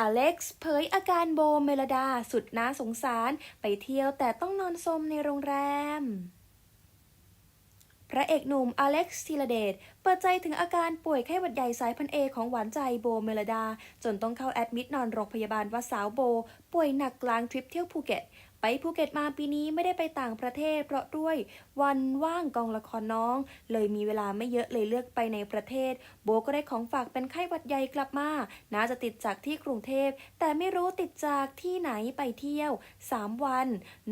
อเล็กซ์เผยอาการโบเมลดาสุดน่าสงสารไปเที่ยวแต่ต้องนอนสมในโรงแรม พระเอกหนุ่มอเล็กซ์ธีรเดชเปิดใจถึงอาการป่วยไข้หวัดใหญ่สายพันเอของหวานใจโบเมลดา จนต้องเข้าแอดมิดนอนโรงพยาบาลว่าสาวโบ ป่วยหนักกลางทริปเที่ยวภูเก็ตไปภูเก็ตมาปีนี้ไม่ได้ไปต่างประเทศ เพราะด้วยวันว่างกองละครน้อง เลยมีเวลาไม่เยอะเลยเลือกไปในประเทศ โบก็ได้ของฝากเป็นไข้หวัดใหญ่กลับมา น่าจะติดจากที่กรุงเทพ แต่ไม่รู้ติดจากที่ไหนไปเที่ยว 3 วัน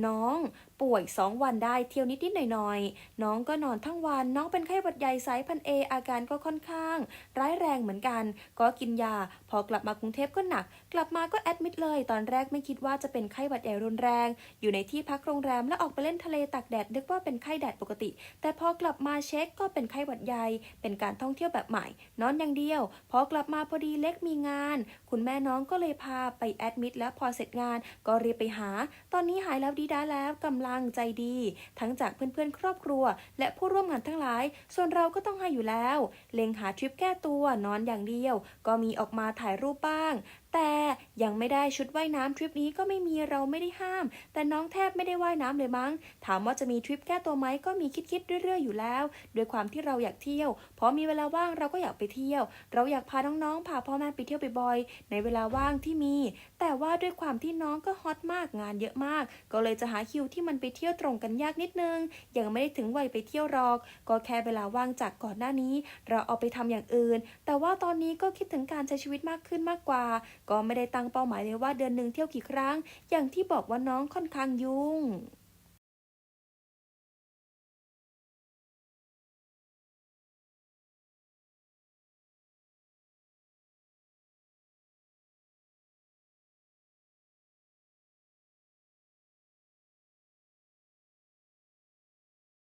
น้องป่วย 2 วันได้เที่ยวนิดๆหน่อยๆ น้องก็นอนทั้งวัน น้องเป็นไข้หวัดใหญ่สายพันเออาการก็ค่อนข้าง ร้ายแรงเหมือนกัน ก็กินยา พอกลับมากรุงเทพก็หนัก กลับมาก็แอดมิดเลย ตอนแรกไม่คิดว่าจะเป็นไข้หวัดใหญ่รุนแรง อยู่ในที่พักโรงแรมแล้วออกไปเล่นทะเลตากแดดนึกว่าเป็นไข้แดดปกติ แต่พอกลับมาเช็คก็เป็นไข้หวัดใหญ่ เป็นการท่องเที่ยวแบบใหม่ นอนอย่างเดียว พอกลับมาพอดีเล็กมีงาน คุณแม่น้องก็เลยพาไปแอดมิดแล้วพอเสร็จงาน ก็รีบไปหา ตอนนี้หายแล้วดีด้าแล้วกำลังใจดี ทั้งจากเพื่อนๆครอบครัว และผู้ร่วมงานทั้งหลาย ส่วนเราก็ต้องให้อยู่แล้ว เล็งหาทริปแก้ตัวนอนอย่างเดียว ก็มีออกมาถ่ายรูปบ้าง แต่ ยังไม่ได้ชุดว่ายน้ำทริปนี้ก็ไม่มีเราไม่ได้ห้าม แต่น้องแทบไม่ได้ว่ายน้ำเลยมั้ง ถามว่าจะมีทริปแก้ตัวไหมก็มีคิดๆเรื่อยๆอยู่แล้ว ด้วยความที่เราอยากเที่ยวพอมีเวลาว่างเราก็อยากไปเที่ยว เราอยากพาน้องๆพาพ่อแม่ไปเที่ยวบ่อยๆในเวลาว่างที่มี แต่ว่าด้วยความที่น้องก็ฮอตมากงานเยอะมาก ก็เลยจะหาคิวที่มันไปเที่ยวตรงกันยากนิดนึง ยังไม่ได้ถึงวัยไปเที่ยวหรอก ก็แค่เวลาว่างจากก่อนหน้านี้ เราเอาไปทำอย่างอื่น แต่ว่าตอนนี้ก็คิดถึงการใช้ชีวิตมากขึ้นมากกว่า ก็ไม่ได้ตั้งเป้าหมายเลยว่าเดือนหนึ่งเที่ยวกี่ครั้ง อย่างที่บอกว่าน้องค่อนข้างยุ่ง